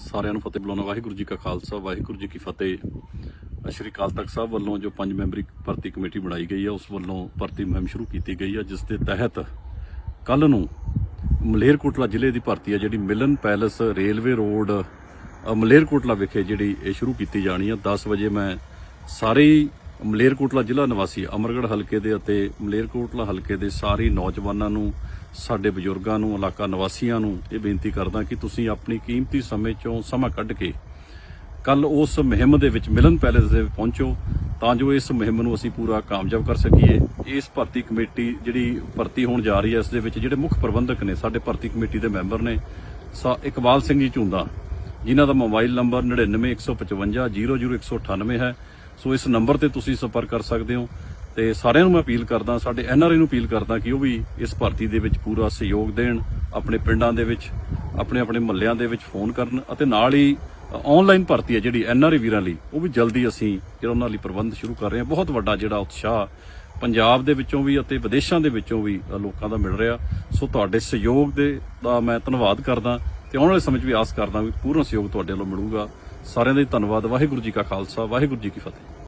ਸਾਰਿਆਂ ਨੂੰ ਫਤਿਹ ਬੁਲਾਉਣਾ। ਵਾਹਿਗੁਰੂ ਜੀ ਕਾ ਖਾਲਸਾ, ਵਾਹਿਗੁਰੂ ਜੀ ਕੀ ਫਤਿਹ। ਸ਼੍ਰੀ ਅਕਾਲ ਤਖਤ ਸਾਹਿਬ ਵੱਲੋਂ ਜੋ ਪੰਜ ਮੈਂਬਰੀ ਭਰਤੀ ਕਮੇਟੀ ਬਣਾਈ ਗਈ ਹੈ, ਉਸ ਵੱਲੋਂ ਭਰਤੀ ਮੁਹਿੰਮ ਸ਼ੁਰੂ ਕੀਤੀ ਗਈ ਹੈ, ਜਿਸ ਦੇ ਤਹਿਤ ਕੱਲ ਨੂੰ ਮਲੇਰਕੋਟਲਾ ਜ਼ਿਲ੍ਹੇ ਦੀ ਭਰਤੀ ਹੈ, ਜਿਹੜੀ Milan palace railway road Malerkotla ਵਿਖੇ ਜਿਹੜੀ ਇਹ ਸ਼ੁਰੂ ਕੀਤੀ ਜਾਣੀ ਹੈ। 10 ਵਜੇ ਮੈਂ ਸਾਰੇ ਹੀ ਮਲੇਰਕੋਟਲਾ ਜ਼ਿਲ੍ਹਾ ਨਿਵਾਸੀ, ਅਮਰਗੜ੍ਹ ਹਲਕੇ ਦੇ ਅਤੇ ਮਲੇਰਕੋਟਲਾ ਹਲਕੇ ਦੇ ਸਾਰੇ ਨੌਜਵਾਨਾਂ ਨੂੰ ਸਾਡੇ ਬਜ਼ੁਰਗਾਂ ਨੂੰ, ਇਲਾਕਾ ਨਿਵਾਸੀਆਂ ਨੂੰ ਇਹ ਬੇਨਤੀ ਕਰਦਾ ਕਿ ਤੁਸੀਂ ਆਪਣੀ ਕੀਮਤੀ ਸਮੇਂ ਚੋਂ ਸਮਾਂ ਕੱਢ ਕੇ ਕੱਲ ਉਸ ਮੁਹਿੰਮ ਦੇ ਵਿੱਚ ਮਿਲਨ ਪੈਲੇਸ ਦੇ ਪਹੁੰਚੋ, ਤਾਂ ਜੋ ਇਸ ਮੁਹਿੰਮ ਨੂੰ ਅਸੀਂ ਪੂਰਾ ਕਾਮਯਾਬ ਕਰ ਸਕੀਏ। ਇਸ ਭਰਤੀ ਕਮੇਟੀ ਜਿਹੜੀ ਭਰਤੀ ਹੋਣ ਜਾ ਰਹੀ ਹੈ, ਇਸ ਦੇ ਵਿੱਚ ਜਿਹੜੇ ਮੁੱਖ ਪ੍ਰਬੰਧਕ ਨੇ, ਸਾਡੇ ਭਰਤੀ ਕਮੇਟੀ ਦੇ ਮੈਂਬਰ ਨੇ, ਸਾ ਇਕਬਾਲ ਸਿੰਘ ਜੀ ਝੁੰਦਾ, ਜਿਨ੍ਹਾਂ ਦਾ ਮੋਬਾਈਲ ਨੰਬਰ 9915500198 ਹੈ। ਸੋ ਇਸ ਨੰਬਰ ਤੇ ਤੁਸੀਂ ਸੰਪਰਕ ਕਰ ਸਕਦੇ ਹੋ। ਤੇ ਸਾਰਿਆਂ ਨੂੰ ਮੈਂ ਅਪੀਲ ਕਰਦਾ, ਸਾਡੇ ਐਨਆਰਆਈ ਨੂੰ ਅਪੀਲ ਕਰਦਾ ਕਿ ਉਹ ਵੀ ਇਸ ਭਰਤੀ ਦੇ ਵਿੱਚ ਪੂਰਾ ਸਹਿਯੋਗ ਦੇਣ, ਆਪਣੇ ਪਿੰਡਾਂ ਦੇ ਵਿੱਚ, ਆਪਣੇ ਆਪਣੇ ਮਹੱਲਿਆਂ ਦੇ ਵਿੱਚ ਫੋਨ ਕਰਨ ਅਤੇ ਨਾਲ ਹੀ ਆਨਲਾਈਨ ਭਰਤੀ ਹੈ ਜਿਹੜੀ ਐਨਆਰਆਈ ਵੀਰਾਂ ਲਈ, ਉਹ ਵੀ ਜਲਦੀ ਅਸੀਂ ਜਿਹੜਾ ਉਹਨਾਂ ਲਈ ਪ੍ਰਬੰਧ ਸ਼ੁਰੂ ਕਰ ਰਹੇ ਹਾਂ। ਬਹੁਤ ਵੱਡਾ ਜਿਹੜਾ ਉਤਸ਼ਾਹ ਪੰਜਾਬ ਦੇ ਵਿੱਚੋਂ ਵੀ ਅਤੇ ਵਿਦੇਸ਼ਾਂ ਦੇ ਵਿੱਚੋਂ ਵੀ ਲੋਕਾਂ ਦਾ ਮਿਲ ਰਿਹਾ। ਸੋ ਤੁਹਾਡੇ ਸਹਿਯੋਗ ਦੇ ਦਾ ਮੈਂ ਧੰਨਵਾਦ ਕਰਦਾ ਤੇ ਆਉਣ ਵਾਲੇ ਸਮੇਂ 'ਚ ਵੀ ਆਸ ਕਰਦਾ ਵੀ ਪੂਰਨ ਸਹਿਯੋਗ ਤੁਹਾਡੇ ਵੱਲੋਂ ਮਿਲੂਗਾ। ਸਾਰਿਆਂ ਦਾ ਹੀ ਧੰਨਵਾਦ। ਵਾਹਿਗੁਰੂ ਜੀ ਕਾ ਖਾਲਸਾ, ਵਾਹਿਗੁਰੂ ਜੀ ਕੀ ਫਤਿਹ।